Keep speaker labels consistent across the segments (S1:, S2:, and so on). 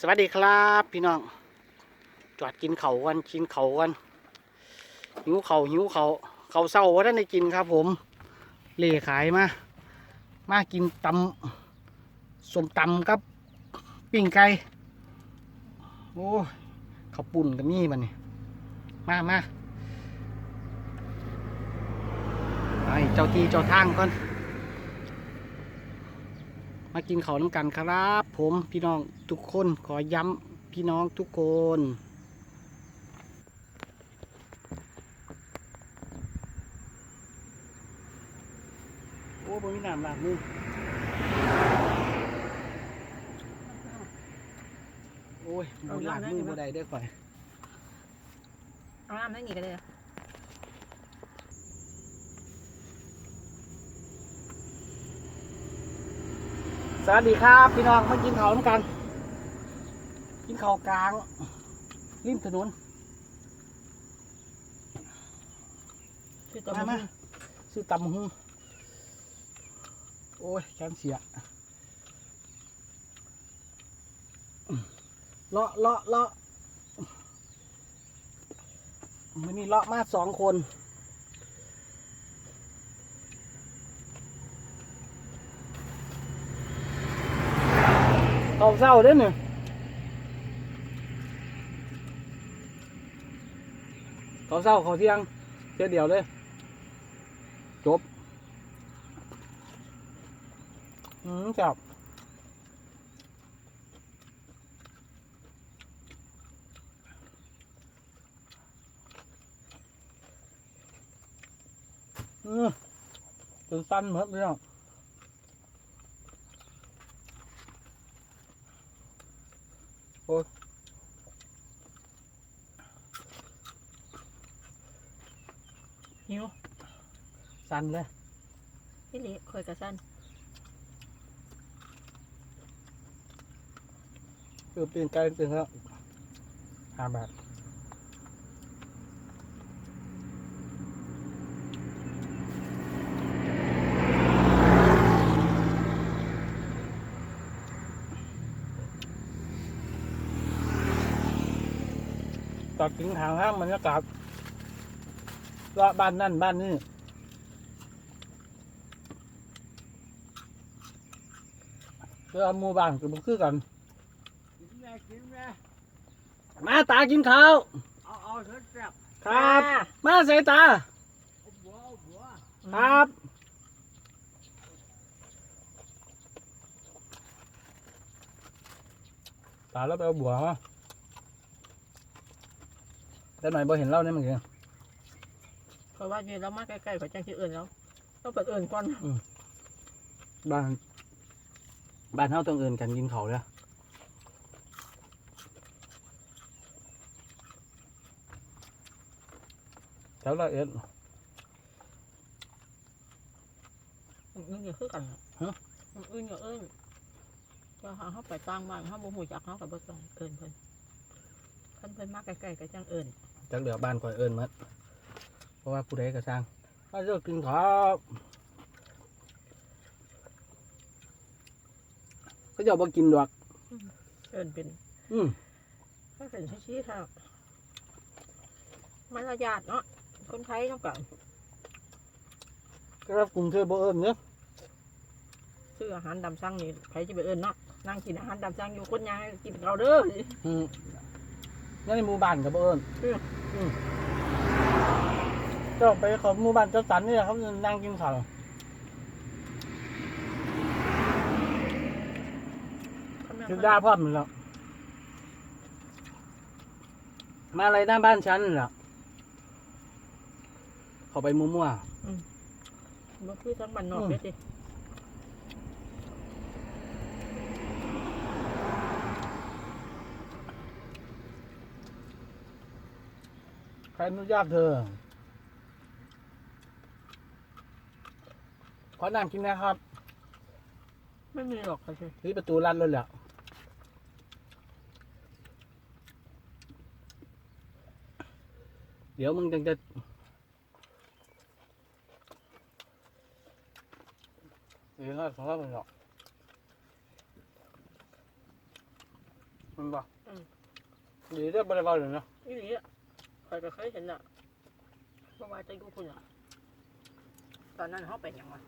S1: สวัสดีครับพี่น้อง จอดกินเขาวกันกินเขาวกันหิวเขาหิวเขาเขาเศร้าว่าท่านได้กินครับ ผมเล่ขายมา มากินตำสมตำครับปิ้งไก่โอ้ยข้าปุ่นกันนี่มันนี่มามาไปเจ้าที่เจ้าทางก่อน มากินเขาวน้ำกันครับ ผมพี่น้องทุกคนขอย้ำพี่น้องทุกคนโอ้บ่มีน้ำล้างมือโอ้ยบ่ล้างมือบ่ได้เด้อข่อย
S2: เอาน้ำนั่งนี่ก็ได้นะ
S1: สวัสดีครับ พี่น้องมากินเขาวน้ำกัน กินเขาวกลางริมถนน
S2: คือตัว
S1: มา
S2: มั
S1: มานซื้อตำหุงโอ้ยแขนเสียเลาะเลาะเลาะมันนี่เลาะมาสองคน ตอกเศร้าเด้อเนี่ยตอกเศร้าเขาเที่ยงเที่ยเดียวเลย จบ อืมจับอืมจนสั้นหมดเลยอะโอ้ย
S2: หิว
S1: สั้นเลย
S2: พี่ลิคอยกระสั้น
S1: คือเปลี่ยนใจจริงๆแล้วห้าบาทตัดถึงทางห้างบรรยากาศว่าบ้านนั่นบ้านนี่ เรือหมู่บ้านก็บ่คือกัน
S3: กินแม่กินแม่
S1: มาตากินข้าว
S3: เอาเอาเถอะแซ่บ
S1: ครับ มาใส่ตา
S3: เอาบัวเอาบัว
S1: ครับตาแล้วไปเอาบัวมาแต่หน่อยบ่เห็นเล่าเนี่ยมันคือ
S2: เพราะว่าเนี่ยเรามาใกล้ๆกับจังที่อื่นแล้วต้องเปิดอื่นก่อน
S1: บ้าน บ้านเฮาต้องเอินกันกินเขาวเลยแถวละเอ็ด
S2: นี่นี่คือกัน
S1: ฮะ
S2: อื่นอย่าเอิ้นก็หาเขาไปตั้งบ้านเขาบ่ฮู้จักเขากับบ่ต้องเอิ้นเพิ่นเพิ่นเพิ่นมาใกล้ๆกับจังเอิ้น
S1: จักเหลือบ้านก่อยเอินหมัดเพราะว่าผู้ใดก็สร้างมาเลิกกินข้าว เขาจะเอามากินดอก
S2: เอิ้นเป็น
S1: อืม
S2: ถ้าเป็นชี้ๆค่ะมารยาทเนาะคนไทยเนาะกัน
S1: ก็รับกรุงเทพบ่เอิญเนี่ย
S2: ซื้ออาหารดำสั่งนี่ใครจะไปเอิ้นเนาะนั่งกินอาหารดำสั่งอยู่คนยางกินเราเด้อ
S1: อืมนั่นในหมู่บ้านกับบ่เอิญ
S2: อืม
S1: อืมเจ้าไปเของหมู่บ้านเจ้าสันนี่แหละเขานั่งกินข้าว ถึงได้พร้อมแล้ว มาอะไรหน้าบ้านฉันเหรอเขาไปมั่ว
S2: บ่คือทั้งบ้านนอก
S1: อืม
S2: เด้อสิ
S1: ๆใครอนุญาตเธอ ขอนั่งกินนะครับ
S2: ไม่มีหรอกค่ะสิ
S1: ที่ประตูลั่นเลยแหละ เดี๋ยวมึงจังจะเดี๋ยวของเราเป็นหรอกมันบ่
S2: อืม
S1: ดีได้บ่ได้เว้าเลยเนาะ
S2: นี่หลีอะใครก็เคยเห็นอะเมื่อวานจะอยู่พุ่นอะ ตอนนั้นเขาเป็นหยังวะ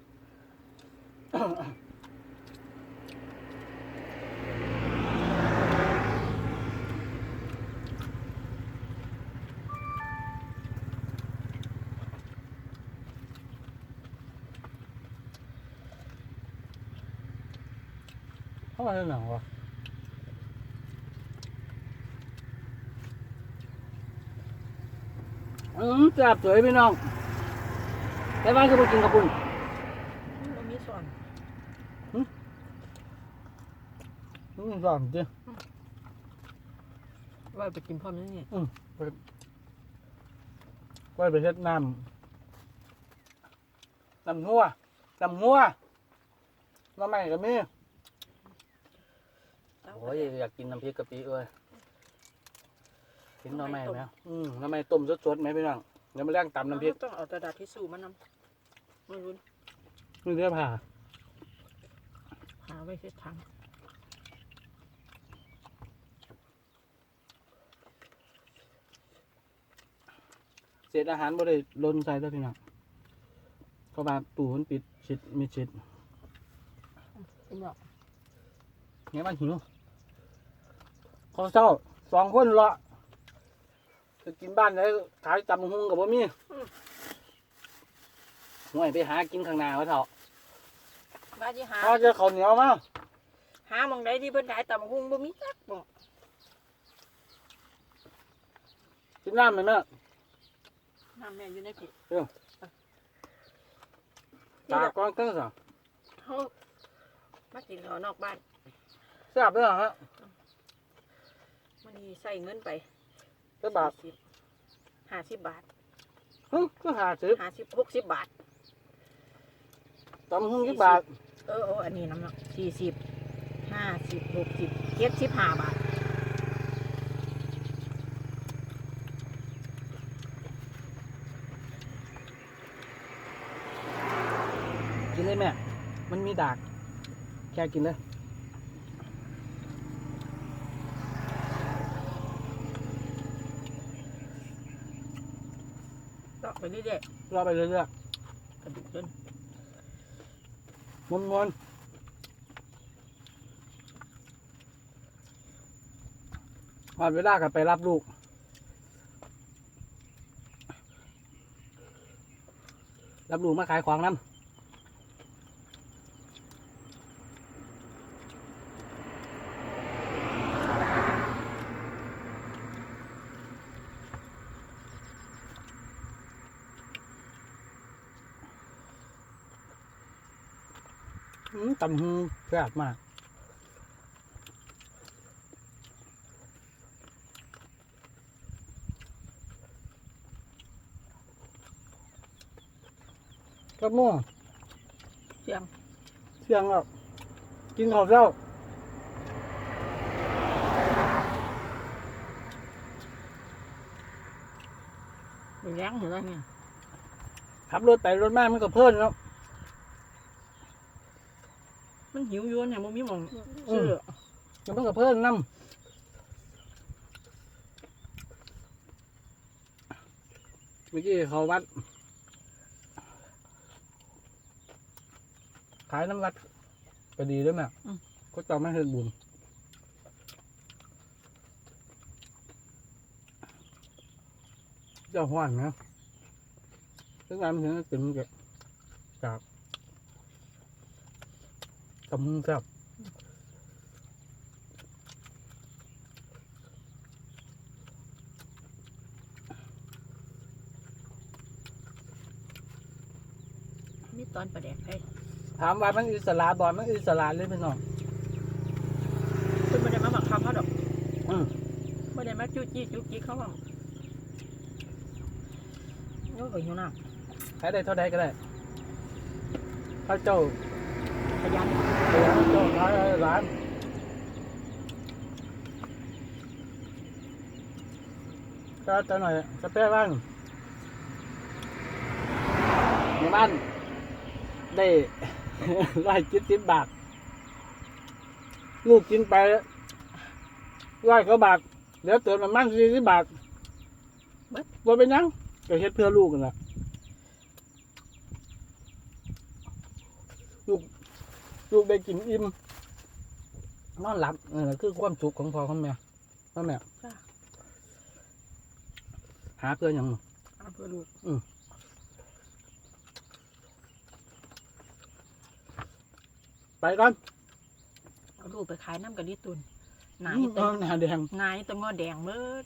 S1: เข้ามาในหนังวะอืมแซ่บสวยพี่น้องแต่บ้านคือบ่กินกับปุ่น
S2: มันมีส่วน
S1: อืมสอนจริง
S2: ว่าไปกินพร้อมนี่นี่
S1: ไว้ไปเฮ็ดน้ำน้ำงัวน้ำงัวน้ำใหม่ก็มี
S2: เอา
S1: โอ้ยอยากกินน้ำพริกกะปิเอ้ยกินน้ำใหม่ไหมอืมน้ำใหม่ต้มสดๆไหมพี่น้องเดี๋ยวมาเลี้ยงตำน้ำพริก
S2: ต้องเอากระดาษทิชชู่มานำไม่รู้
S1: นี่เรียกผ่า
S2: หาไว้เช็ดถัง
S1: เศษอาหารบ่ได้ลนใส่แล้วพี่น้องเพราะว่าตู้มันปิดชิดมีชิด
S2: กินหรอก
S1: เนี่ยมันหิว เขาเศร้าสองคนเลาะจะกินบ้านได้ขายตำหุงกับบ่มีห่วยไปหากินข้างหน้าวะเถอะ
S2: บ้านที่หา
S1: ถ้าเจอข้าวเหนียวมา
S2: หาหมองใดที่เพิ่นขายตำหุ่งบ่มีจักบ่
S1: กินน้ำไหมแม่
S2: น้ำแม่อยู่ในผิด
S1: ตากก้อนตั้งสิ
S2: เฮามากินข้าวนอกบ้าน
S1: แซ่บเลยเหรอฮะ
S2: มันนี่ใส่เงินไป
S1: แซ่บบาท
S2: ห้าสิบบาท
S1: หึก็หาสิบ
S2: ห้าสิบหกสิบบาท
S1: ตำหุงกี่บาท
S2: เออเอออันนี้น้ำหนักสี่สิบห้าสิบหกสิบเจ็ดสิบห้าบาท
S1: กินเลยแม่มันมีดาก แค่กินเลย
S2: เลาะ ไปเรื่อย
S1: รอไปเรื่อย
S2: ๆกระดูกจน
S1: ๆมวนมวนๆพอเวลากับไปรับลูก รับลูกมาขายของน้ำ ตำหูแซ่บมากครับม่วง
S2: เสียง
S1: เสียงแล้วกินข้าวเช้า
S2: ไปแรงอยู่แล้วเนี่ย
S1: ขับรถไปรถมามันก็เพิ่นแล้ว
S2: มัน หิวอยู่เนี่ยมันมีหมอง
S1: อื
S2: ซื้
S1: ม
S2: อ
S1: แล้วมันก็เพิ่นน้ำเมื่อกี้เขาวัด ขายน้ำวัดก็ดีด้วยแม่ก็จะไม่เห็นบุญเจ้าหวานนะซึ่งงานมันถึงจะเป็นกับจาก ตำมุงแซ่บ
S2: มีตอนประแดกให้
S1: ถามว่ามันอิสระบอมันอิสระเลยพี่น้อง
S2: เพิ่นไม่ได้มาบังคับเขาดอก
S1: อืม
S2: ไม่ได้มาจู้จี้จุกจิกเขาว่าโอ้ยหิวน้
S1: ขายได้เท่าใดก็ได้ถ้าเจ้าำ
S2: ขยัน
S1: เดี๋ยวเจ้าขายร้านก็จะหน่อยสเปรบ้างในบ้านได้ร้อยจิตสิบบาท ลูกกินไปร้อยกว่าบาทเดี๋ยวเติมน้ำมันสี่สิบบาทว่าเป็นยังก็เฮ็ดเพื่อลูกกันแหละลูก ลูกได้กินอิ่มนอนหลับเออคือความสุขของพ่อของแม่พ่อแม่
S2: จ้ะ
S1: หาเพื่อหยัง
S2: เอาเพื่อลูก
S1: ไปก่อน
S2: เอาลูกไปขายน้ำกะดิตุนหนา
S1: อื
S2: ย
S1: ม
S2: ตั
S1: เอาหน้าแดง
S2: นายตะงอแดงเบิด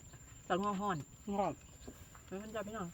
S2: ตะงอห้อน
S1: งอก
S2: มันจะพี่น้อง